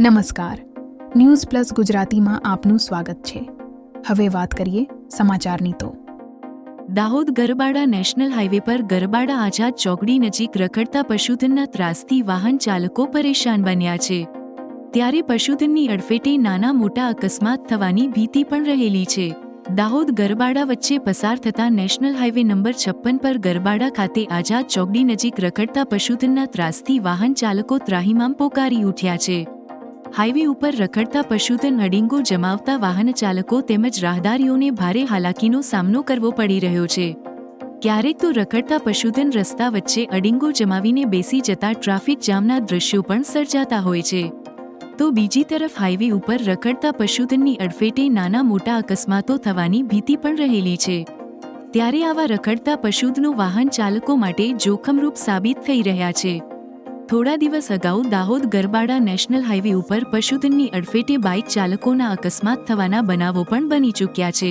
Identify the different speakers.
Speaker 1: નમસ્કાર. News plus ગુજરાતીમાં આપનું સ્વાગત છે. હવે વાત કરીએ સમાચારની તો.
Speaker 2: દાહોદ ગરબાડા નેશનલ હાઈવે પર ગરબાડા આઝાદ ચોકડી નજીક રખડતા પશુધનના ત્રાસથી વાહન ચાલકો પરેશાન બન્યા છે. ત્યારે પશુધનની અડફેટે નાના મોટા અકસ્માત થવાની ભીતિ પણ રહેલી છે. દાહોદ ગરબાડા વચ્ચે પસાર થતા નેશનલ હાઈવે નંબર છપ્પન પર ગરબાડા ખાતે આઝાદ ચોકડી નજીક રખડતા પશુધનના ત્રાસથી વાહન ચાલકો ત્રાહિમામ પોકારી ઉઠ્યા છે. હાઈવે ઉપર રખડતા પશુધન અડિંગો જમાવતા વાહન ચાલકો તેમજ રાહદારીઓને ભારે હાલાકીનો સામનો કરવો પડી રહ્યો છે. ક્યારેક તો રખડતા પશુધન રસ્તા વચ્ચે અડિંગો જમાવીને બેસી જતા ટ્રાફિક જામના દ્રશ્યો પણ સર્જાતા હોય છે. તો બીજી તરફ હાઈવે ઉપર રખડતા પશુધનની અડફેટે નાના મોટા અકસ્માતો થવાની ભીતિ પણ રહેલી છે. ત્યારે આવા રખડતા પશુધનો વાહન ચાલકો માટે જોખમરૂપ સાબિત થઈ રહ્યા છે. થોડા દિવસ અગાઉ દાહોદ ગરબાડા નેશનલ હાઈવે ઉપર પશુધનની અડફેટે બાઇક ચાલકોના અકસ્માત થવાના બનાવો પણ બની ચૂક્યા છે.